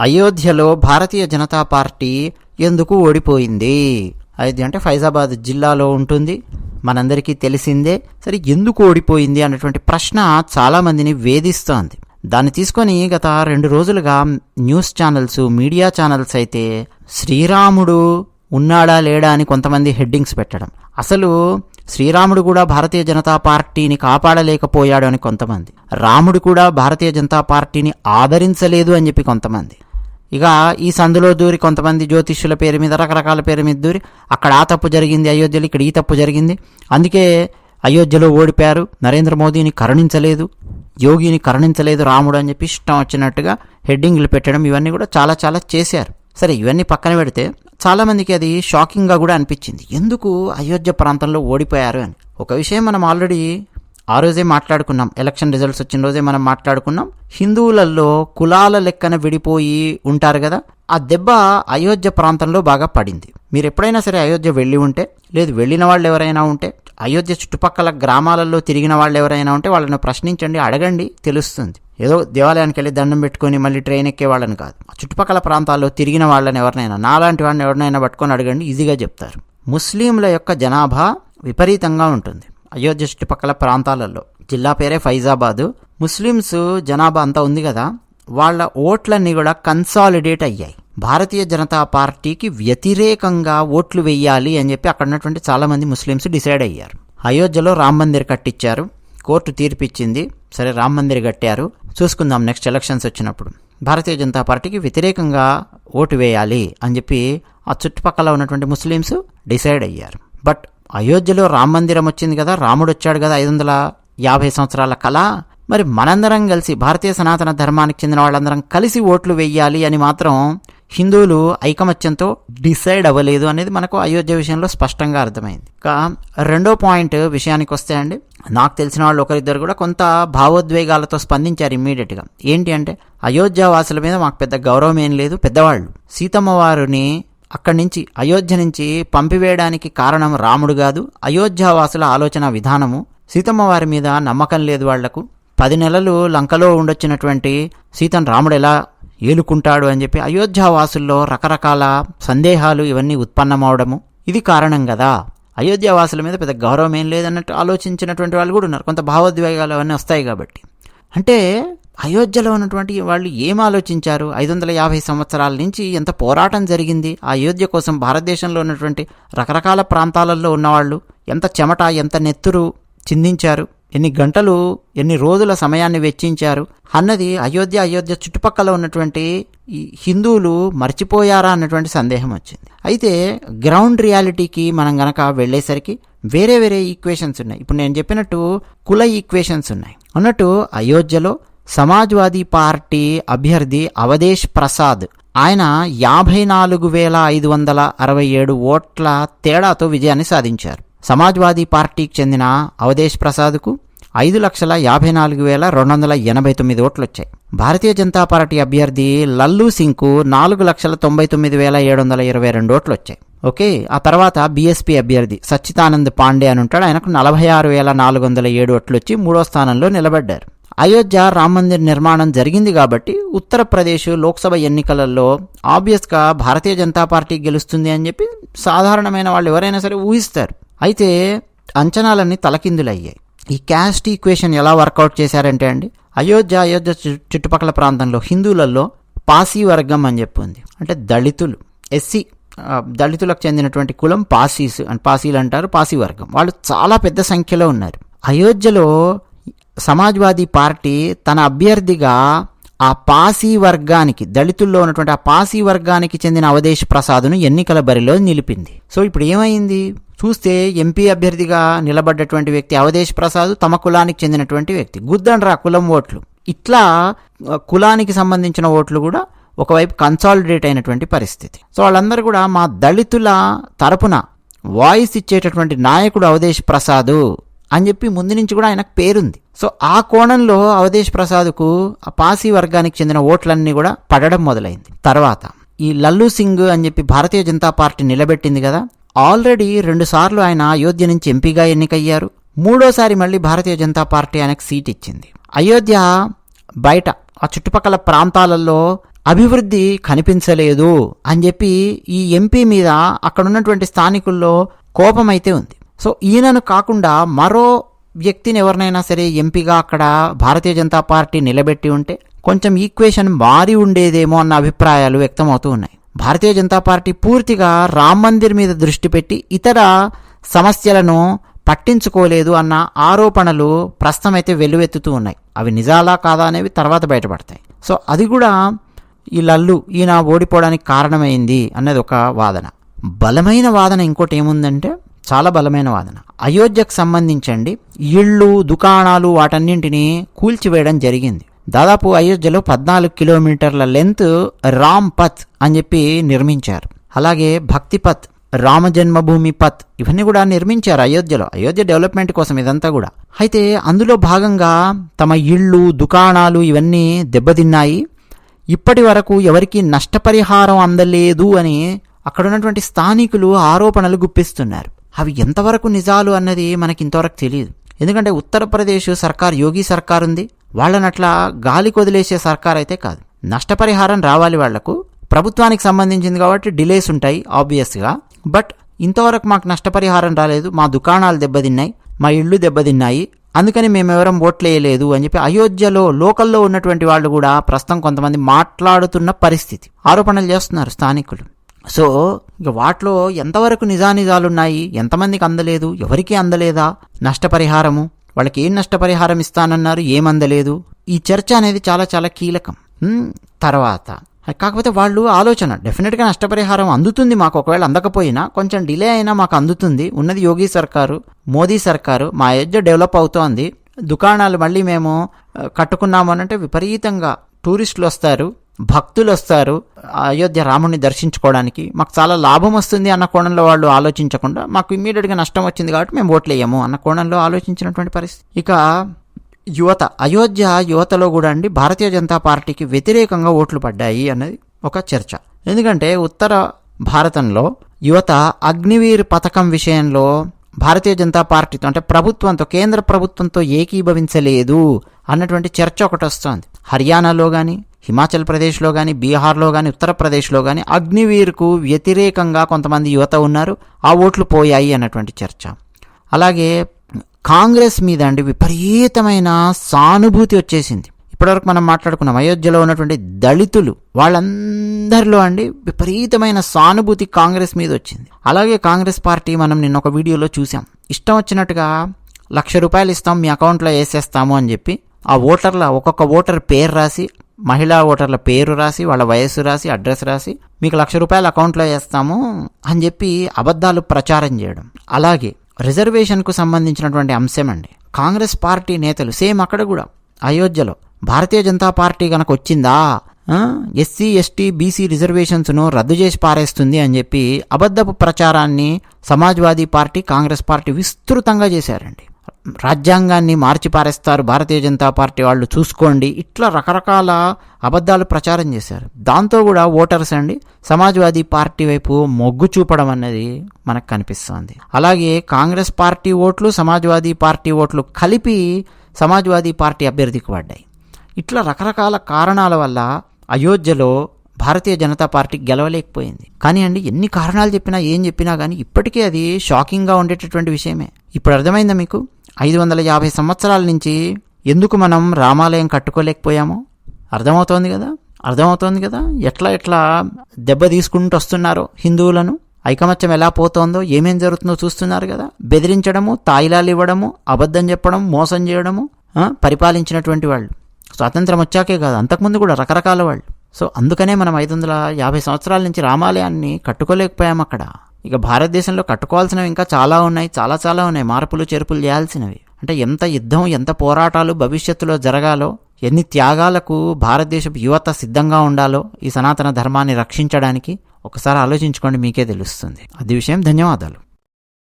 అయోధ్యలో భారతీయ జనతా పార్టీ ఎందుకు ఓడిపోయింది? అయోధ్య అంటే ఫైజాబాద్ జిల్లాలో ఉంటుంది. మనందరికీ తెలిసిందే సరే ఎందుకు ఓడిపోయింది అన్నటువంటి ప్రశ్న చాలామందిని వేధిస్తోంది. దాన్ని తీసుకొని గత రెండు రోజులుగా న్యూస్ ఛానల్స్ మీడియా ఛానల్స్ అయితే శ్రీరాముడు ఉన్నాడా లేడా అని కొంతమంది హెడ్డింగ్స్ పెట్టడం. అసలు శ్రీరాముడు కూడా భారతీయ జనతా పార్టీని కాపాడలేకపోయాడు అని కొంతమంది. రాముడు కూడా భారతీయ జనతా పార్టీని ఆదరించలేదు అని చెప్పి కొంతమంది. ఇక ఈ సందులో దూరి కొంతమంది జ్యోతిష్యుల పేరు మీద రకరకాల పేరు మీద దూరి అక్కడ ఆ తప్పు జరిగింది అయోధ్యలో ఇక్కడ ఈ తప్పు జరిగింది. అందుకే అయోధ్యలో ఓడిపోయారు. నరేంద్ర మోదీని కరుణించలేదు. యోగిని కరుణించలేదు రాముడు అని చెప్పి ఇష్టం వచ్చినట్టుగా హెడ్డింగ్లు పెట్టడం ఇవన్నీ కూడా చాలా చాలా చేశారు. సరే ఇవన్నీ పక్కన పెడితే చాలామందికి అది షాకింగ్గా కూడా అనిపించింది. ఎందుకు అయోధ్య ప్రాంతంలో ఓడిపోయారు అని? ఒక విషయం మనం ఆల్రెడీ ఆ రోజే మాట్లాడుకున్నాం. ఎలక్షన్ రిజల్ట్స్ వచ్చిన రోజే మనం మాట్లాడుకున్నాం. హిందువులలో కులాల లెక్కన విడిపోయి ఉంటారు కదా ఆ దెబ్బ అయోధ్య ప్రాంతంలో బాగా పడింది. మీరు ఎప్పుడైనా సరే అయోధ్య వెళ్ళి ఉంటే లేదు వెళ్ళిన వాళ్ళు ఎవరైనా ఉంటే అయోధ్య చుట్టుపక్కల గ్రామాలలో తిరిగిన వాళ్ళు ఎవరైనా ఉంటే వాళ్ళని ప్రశ్నించండి అడగండి తెలుస్తుంది. ఏదో దేవాలయానికి వెళ్ళి దండం పెట్టుకొని మళ్ళీ ట్రైన్ ఎక్కే వాళ్ళని కాదు. ఆ చుట్టుపక్కల ప్రాంతాల్లో తిరిగిన వాళ్ళని ఎవరినైనా నాలాంటి వాడిని ఎవరినైనా పట్టుకొని అడగండి ఈజీగా చెప్తారు. ముస్లింల యొక్క జనాభా విపరీతంగా ఉంటుంది. అయోధ్య చుట్టుపక్కల ప్రాంతాలలో. జిల్లా పేరే ఫైజాబాదు. ముస్లిమ్స్ జనాభా అంతా ఉంది కదా? వాళ్ళ ఓట్లన్నీ కూడా కన్సాలిడేట్ అయ్యాయి. భారతీయ జనతా పార్టీకి వ్యతిరేకంగా ఓట్లు వెయ్యాలి అని చెప్పి అక్కడ ఉన్నటువంటి చాలామంది ముస్లిమ్స్ డిసైడ్ అయ్యారు. అయోధ్యలో రామ్ మందిర్ కట్టించారు. కోర్టు తీర్పిచ్చింది. సరే రామ్ మందిర్ కట్టారు. చూసుకుందాం నెక్స్ట్ ఎలక్షన్స్ వచ్చినప్పుడు. భారతీయ జనతా పార్టీకి వ్యతిరేకంగా ఓటు వేయాలి అని చెప్పి ఆ చుట్టుపక్కల ఉన్నటువంటి ముస్లిమ్స్ డిసైడ్ అయ్యారు. బట్ అయోధ్యలో రామ మందిరం వచ్చింది కదా రాముడు వచ్చాడు కదా ఐదు వందల యాభై సంవత్సరాల కళ. మరి మనందరం కలిసి భారతీయ సనాతన ధర్మానికి చెందిన వాళ్ళందరం కలిసి ఓట్లు వెయ్యాలి అని మాత్రం హిందువులు ఐకమత్యంతో డిసైడ్ అవ్వలేదు అనేది మనకు అయోధ్య విషయంలో స్పష్టంగా అర్థమైంది. ఇక రెండో పాయింట్ విషయానికి వస్తే అండి నాకు తెలిసిన వాళ్ళు ఒకరిద్దరు కూడా కొంత భావోద్వేగాలతో స్పందించారు ఇమ్మీడియట్గా. ఏంటి అంటే అయోధ్య వాసుల మీద మాకు పెద్ద గౌరవం ఏం లేదు పెద్దవాళ్ళు. సీతమ్మ వారిని అక్కడి నుంచి అయోధ్య నుంచి పంపివేయడానికి కారణం రాముడు కాదు అయోధ్యావాసుల ఆలోచన విధానము సీతమ్మ వారి మీద నమ్మకం లేదు వాళ్ళకు. పది నెలలు లంకలో ఉండొచ్చినటువంటి సీతను రాముడు ఎలా ఏలుకుంటాడు అని చెప్పి అయోధ్యావాసుల్లో రకరకాల సందేహాలు ఇవన్నీ ఉత్పన్నమవడము. ఇది కారణం కదా అయోధ్యావాసుల మీద పెద్ద గౌరవం ఏం లేదన్నట్టు ఆలోచించినటువంటి వాళ్ళు కూడా ఉన్నారు. కొంత భావోద్వేగాలు అవన్నీ వస్తాయి కాబట్టి. అంటే అయోధ్యలో ఉన్నటువంటి వాళ్ళు ఏం ఆలోచించారు? ఐదు వందల యాభై సంవత్సరాల నుంచి ఎంత పోరాటం జరిగింది? ఆ అయోధ్య కోసం భారతదేశంలో ఉన్నటువంటి రకరకాల ప్రాంతాలలో ఉన్నవాళ్ళు ఎంత చెమట ఎంత నెత్తురు చిందించారు? ఎన్ని గంటలు ఎన్ని రోజుల సమయాన్ని వెచ్చించారు? అన్నది అయోధ్య అయోధ్య చుట్టుపక్కల ఉన్నటువంటి ఈ హిందువులు మర్చిపోయారా అన్నటువంటి సందేహం వచ్చింది. అయితే గ్రౌండ్ రియాలిటీకి మనం గనక వెళ్ళేసరికి వేరే వేరే ఈక్వేషన్స్ ఉన్నాయి. ఇప్పుడు నేను చెప్పినట్టు కుల ఈక్వేషన్స్ ఉన్నాయి. అన్నట్టు అయోధ్యలో సమాజ్వాదీ పార్టీ అభ్యర్థి అవధేష్ ప్రసాద్. ఆయన యాభై నాలుగు వేల ఐదు వందల అరవై ఏడు ఓట్ల తేడాతో విజయాన్ని సాధించారు. సమాజ్వాదీ పార్టీకి చెందిన అవధేష్ ప్రసాద్కు ఐదు లక్షల యాభై నాలుగు వేల రెండు వందల ఎనభై తొమ్మిది ఓట్లు వచ్చాయి భారతీయ జనతా పార్టీ అభ్యర్థి లల్లు సింగ్కు నాలుగు లక్షల తొంభై తొమ్మిది వేల ఏడు వందల ఇరవై రెండు ఓట్లు వచ్చాయి ఓకే ఆ తర్వాత బీఎస్పీ అభ్యర్థి సచ్చిదానంద్ పాండే అని ఉంటాడు. ఆయనకు నలభై ఆరు వేల నాలుగు వందల ఏడు ఓట్లు వచ్చి మూడో స్థానంలో నిలబడ్డారు. అయోధ్య రామ మందిర్ నిర్మాణం జరిగింది కాబట్టి ఉత్తరప్రదేశ్ లోక్సభ ఎన్నికలలో ఆబ్వియస్గా భారతీయ జనతా పార్టీ గెలుస్తుంది అని చెప్పి సాధారణమైన వాళ్ళు ఎవరైనా సరే ఊహిస్తారు. అయితే అంచనాలన్నీ తలకిందులయ్యాయి. ఈ క్యాస్ట్ ఈక్వేషన్ ఎలా వర్కౌట్ చేశారంటే అండి అయోధ్య అయోధ్య చుట్టుపక్కల ప్రాంతంలో హిందువులలో పాసీ వర్గం అని చెప్పి ఉంది. అంటే దళితులు ఎస్సీ దళితులకు చెందినటువంటి కులం పాసీస్ అండ్ పాసీలు అంటారు పాసీ వర్గం. వాళ్ళు చాలా పెద్ద సంఖ్యలో ఉన్నారు. అయోధ్యలో సమాజ్వాదీ పార్టీ తన అభ్యర్థిగా ఆ పాసీ వర్గానికి దళితుల్లో ఉన్నటువంటి ఆ పాసీ వర్గానికి చెందిన అవధేశ్ ప్రసాద్ను ఎన్నికల బరిలో నిలిపింది. సో ఇప్పుడు ఏమైంది? చూస్తే ఎంపీ అభ్యర్థిగా నిలబడ్డటువంటి వ్యక్తి అవధేశ్ ప్రసాద్ తమ కులానికి చెందినటువంటి వ్యక్తి. గుద్దండ్రా కులం ఓట్లు. ఇట్లా కులానికి సంబంధించిన ఓట్లు కూడా ఒకవైపు కన్సాలిడేట్ అయినటువంటి పరిస్థితి. సో వాళ్ళందరూ కూడా మా దళితుల తరపున వాయిస్ ఇచ్చేటటువంటి నాయకుడు అవధేశ్ ప్రసాద్. అని చెప్పి ముందు నుంచి కూడా ఆయనకు పేరుంది. సో ఆ కోణంలో అవధేశ్ ప్రసాద్కు ఆ పాసీ వర్గానికి చెందిన ఓట్లన్నీ కూడా పడడం మొదలైంది. తర్వాత ఈ లల్లు సింగ్ అని చెప్పి భారతీయ జనతా పార్టీ నిలబెట్టింది కదా ఆల్రెడీ రెండుసార్లు ఆయన అయోధ్య నుంచి ఎంపీగా ఎన్నికయ్యారు. మూడోసారి మళ్ళీ భారతీయ జనతా పార్టీ ఆయనకు సీట్ ఇచ్చింది. అయోధ్య బయట ఆ చుట్టుపక్కల ప్రాంతాలలో అభివృద్ధి కనిపించలేదు అని చెప్పి ఈ ఎంపీ మీద అక్కడ ఉన్నటువంటి స్థానికుల్లో కోపం అయితే ఉంది. సో ఈయనను కాకుండా మరో వ్యక్తిని ఎవరినైనా సరే ఎంపీగా అక్కడ భారతీయ జనతా పార్టీ నిలబెట్టి ఉంటే కొంచెం ఈక్వేషన్ మారి ఉండేదేమో అన్న అభిప్రాయాలు వ్యక్తమవుతూ ఉన్నాయి. భారతీయ జనతా పార్టీ పూర్తిగా రామ్ మందిర్ మీద దృష్టి పెట్టి ఇతర సమస్యలను పట్టించుకోలేదు అన్న ఆరోపణలు ప్రస్తుతం అయితే వెల్లువెత్తుతూ ఉన్నాయి. అవి నిజాలా కాదా అనేవి తర్వాత బయటపడతాయి. సో అది కూడా ఈ లల్లు ఈయన ఓడిపోవడానికి కారణమైంది అన్నది ఒక వాదన. బలమైన వాదన ఇంకోటి ఏముందంటే చాలా బలమైన వాదన. అయోధ్యకు సంబంధించండి ఇళ్ళు దుకాణాలు వాటన్నింటినీ కూల్చివేయడం జరిగింది. దాదాపు అయోధ్యలో పద్నాలుగు కిలోమీటర్ల లెంత్ రామ్ పత్ అని చెప్పి నిర్మించారు. అలాగే భక్తి పత్ రామ జన్మభూమి పత్ ఇవన్నీ కూడా నిర్మించారు అయోధ్యలో. అయోధ్య డెవలప్మెంట్ కోసం ఇదంతా కూడా. అయితే అందులో భాగంగా తమ ఇళ్ళు దుకాణాలు ఇవన్నీ దెబ్బతిన్నాయి. ఇప్పటి వరకు ఎవరికి నష్టపరిహారం అందలేదు అని అక్కడ ఉన్నటువంటి స్థానికులు ఆరోపణలు గుప్పిస్తున్నారు. అవి ఎంతవరకు నిజాలు అన్నది మనకి ఇంతవరకు తెలియదు ఎందుకంటే ఉత్తరప్రదేశ్ సర్కార్ యోగి సర్కార్ ఉంది. వాళ్ళని అట్లా గాలికి వదిలేసే సర్కార్ అయితే కాదు. నష్టపరిహారం రావాలి వాళ్ళకు. ప్రభుత్వానికి సంబంధించింది కాబట్టి డిలేస్ ఉంటాయి ఆబ్వియస్గా. బట్ ఇంతవరకు మాకు నష్టపరిహారం రాలేదు. మా దుకాణాలు దెబ్బతిన్నాయి. మా ఇళ్ళు దెబ్బతిన్నాయి. అందుకని మేమెవరం ఓట్లేయలేదు అని చెప్పి అయోధ్యలో లోకల్లో ఉన్నటువంటి వాళ్ళు కూడా ప్రస్తుతం కొంతమంది మాట్లాడుతున్న పరిస్థితి. ఆరోపణలు చేస్తున్నారు స్థానికులు. సో ఇక వాటిలో ఎంతవరకు నిజానిజాలు ఉన్నాయి ఎంతమందికి అందలేదు? ఎవరికి అందలేదా? నష్టపరిహారము? వాళ్ళకి ఏం నష్టపరిహారం ఇస్తానన్నారు? ఏమందలేదు? ఈ చర్చ అనేది చాలా చాలా కీలకం. తర్వాత. కాకపోతే వాళ్ళు ఆలోచన డెఫినెట్గా నష్టపరిహారం అందుతుంది మాకు. ఒకవేళ అందకపోయినా కొంచెం డిలే అయినా మాకు అందుతుంది. ఉన్నది యోగి సర్కారు మోదీ సర్కారు మా అయోధ్య డెవలప్ అవుతోంది. దుకాణాలు మళ్ళీ మేము కట్టుకున్నాము అని అంటే విపరీతంగా టూరిస్టులు వస్తారు. భక్తులు వస్తారు అయోధ్య రాముడిని దర్శించుకోవడానికి. మాకు చాలా లాభం వస్తుంది అన్న కోణంలో వాళ్ళు ఆలోచించకుండా మాకు ఇమ్మీడియట్గా నష్టం వచ్చింది కాబట్టి మేము ఓట్లేయము అన్న కోణంలో ఆలోచించినటువంటి పరిస్థితి. ఇక యువత అయోధ్య యువతలో కూడా అండి భారతీయ జనతా పార్టీకి వ్యతిరేకంగా ఓట్లు పడ్డాయి అన్నది ఒక చర్చ. ఎందుకంటే ఉత్తర భారతంలో యువత అగ్నివీర్ పథకం విషయంలో భారతీయ జనతా పార్టీతో అంటే ప్రభుత్వంతో కేంద్ర ప్రభుత్వంతో ఏకీభవించలేదు అన్నటువంటి చర్చ ఒకటి వస్తోంది. హర్యానాలో కానీ హిమాచల్ ప్రదేశ్లో కానీ బీహార్లో కానీ ఉత్తరప్రదేశ్లో కానీ అగ్నివీర్కు వ్యతిరేకంగా కొంతమంది యువత ఉన్నారు. ఆ ఓట్లు పోయాయి అన్నటువంటి చర్చ. అలాగే కాంగ్రెస్ మీద అండి విపరీతమైన సానుభూతి వచ్చేసింది. ఇప్పటివరకు మనం మాట్లాడుకున్నాం అయోధ్యలో ఉన్నటువంటి దళితులు వాళ్ళందరిలో అండి విపరీతమైన సానుభూతి కాంగ్రెస్ మీద వచ్చింది. అలాగే కాంగ్రెస్ పార్టీ మనం నిన్న ఒక వీడియోలో చూసాం ఇష్టం వచ్చినట్టుగా లక్ష రూపాయలు ఇస్తాం మీ అకౌంట్లో వేసేస్తాము అని చెప్పి ఆ ఓటర్ల ఒక్కొక్క ఓటర్ పేరు రాసి మహిళా ఓటర్ల పేరు రాసి వాళ్ళ వయస్సు రాసి అడ్రస్ రాసి మీకు లక్ష రూపాయలు అకౌంట్లో వేస్తాము అని చెప్పి అబద్ధాలు ప్రచారం చేయడం. అలాగే రిజర్వేషన్కు సంబంధించినటువంటి అంశం అండి. కాంగ్రెస్ పార్టీ నేతలు సేమ్ అక్కడ కూడా అయోధ్యలో భారతీయ జనతా పార్టీ కనుక వచ్చిందా? ఎస్సీ ఎస్టీ బీసీ రిజర్వేషన్స్ను రద్దు చేసి పారేస్తుంది అని చెప్పి అబద్ధపు ప్రచారాన్ని సమాజ్వాదీ పార్టీ కాంగ్రెస్ పార్టీ విస్తృతంగా చేశారండి. రాజ్యాంగాన్ని మార్చి పారేస్తారు భారతీయ జనతా పార్టీ వాళ్ళు చూసుకోండి. ఇట్లా రకరకాల అబద్ధాలు ప్రచారం చేశారు. దాంతో కూడా ఓటర్స్ అండి సమాజ్వాదీ పార్టీ వైపు మొగ్గు చూపడం అనేది మనకు కనిపిస్తోంది. అలాగే కాంగ్రెస్ పార్టీ ఓట్లు సమాజ్వాదీ పార్టీ ఓట్లు కలిపి సమాజ్వాదీ పార్టీ అభ్యర్థికి పడ్డాయి. ఇట్లా రకరకాల కారణాల వల్ల అయోధ్యలో భారతీయ జనతా పార్టీ గెలవలేకపోయింది. కానీ అండి ఎన్ని కారణాలు చెప్పినా ఏం చెప్పినా కానీ ఇప్పటికీ అది షాకింగ్గా ఉండేటటువంటి విషయమే. ఇప్పుడు అర్థమైందా మీకు? ఐదు వందల యాభై సంవత్సరాల నుంచి ఎందుకు మనం రామాలయం కట్టుకోలేకపోయామో? అర్థమవుతోంది కదా? అర్థమవుతోంది కదా? ఎట్లా ఎట్లా దెబ్బ తీసుకుంటూ వస్తున్నారో హిందువులను? ఐకమత్యం ఎలా పోతోందో ఏమేం జరుగుతుందో చూస్తున్నారు కదా? బెదిరించడము తాయిలాలు ఇవ్వడము అబద్ధం చెప్పడం మోసం చేయడము పరిపాలించినటువంటి వాళ్ళు. స్వాతంత్రం వచ్చాకే కాదు అంతకుముందు కూడా రకరకాల వాళ్ళు. సో అందుకనే మనం ఐదు వందల యాభై సంవత్సరాల నుంచి రామాలయాన్ని కట్టుకోలేకపోయాం అక్కడ. ఇక భారతదేశంలో కట్టుకోవాల్సినవి ఇంకా చాలా ఉన్నాయి చాలా చాలా ఉన్నాయి. మార్పులు చేర్పులు చేయాల్సినవి. అంటే ఎంత యుద్ధం ఎంత పోరాటాలు భవిష్యత్తులో జరగాలో ఎన్ని త్యాగాలకు భారతదేశపు యువత సిద్ధంగా ఉండాలో ఈ సనాతన ధర్మాన్ని రక్షించడానికి ఒకసారి ఆలోచించుకోండి మీకే తెలుస్తుంది. అది విషయం. ధన్యవాదాలు.